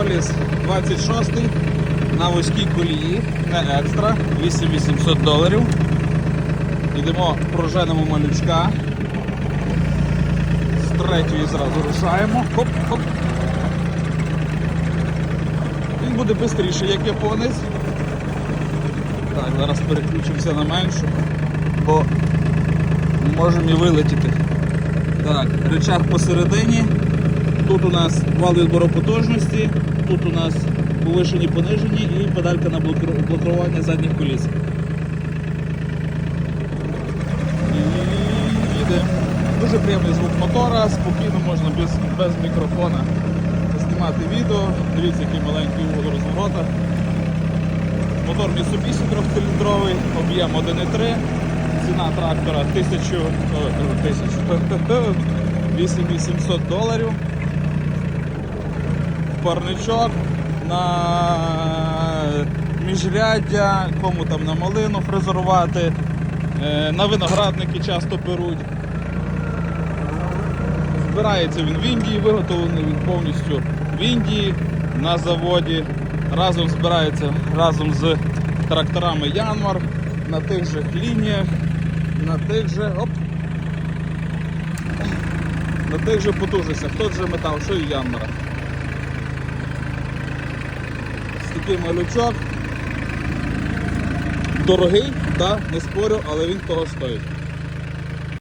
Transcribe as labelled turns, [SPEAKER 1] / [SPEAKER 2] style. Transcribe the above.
[SPEAKER 1] Коліс 26 на вузькій колії, не екстра, 8800 доларів. Йдемо, проженемо малючка. З третьої зразу рушаємо. Хоп, хоп. Він буде швидше, як японець. Так, зараз переключимося на меншу, бо можемо і вилетіти. Так, рычаг посередині. Тут у нас вал відбору потужності, тут у нас повишені понижені і педалька на блокування задніх коліс. Дуже приємний звук мотора, спокійно можна без, без мікрофона знімати відео. Дивіться, який маленький угол розворота. Мотор Mitsubishi 3-циліндровий, об'єм 1,3, ціна трактора 1000, ой, 1000, 8800 доларів. Парничок на міжряддя, кому там на малину фрезерувати, е, на виноградники часто беруть. Збирається він в Індії, виготовлений він повністю в Індії на заводі. Разом збирається разом з тракторами Янмар на тих же лініях, на тих же оп, на тих же потужностях, тот же метал, що і Янмара. Такий малючок. Дорогий, да, не спорю, але він того стоїть.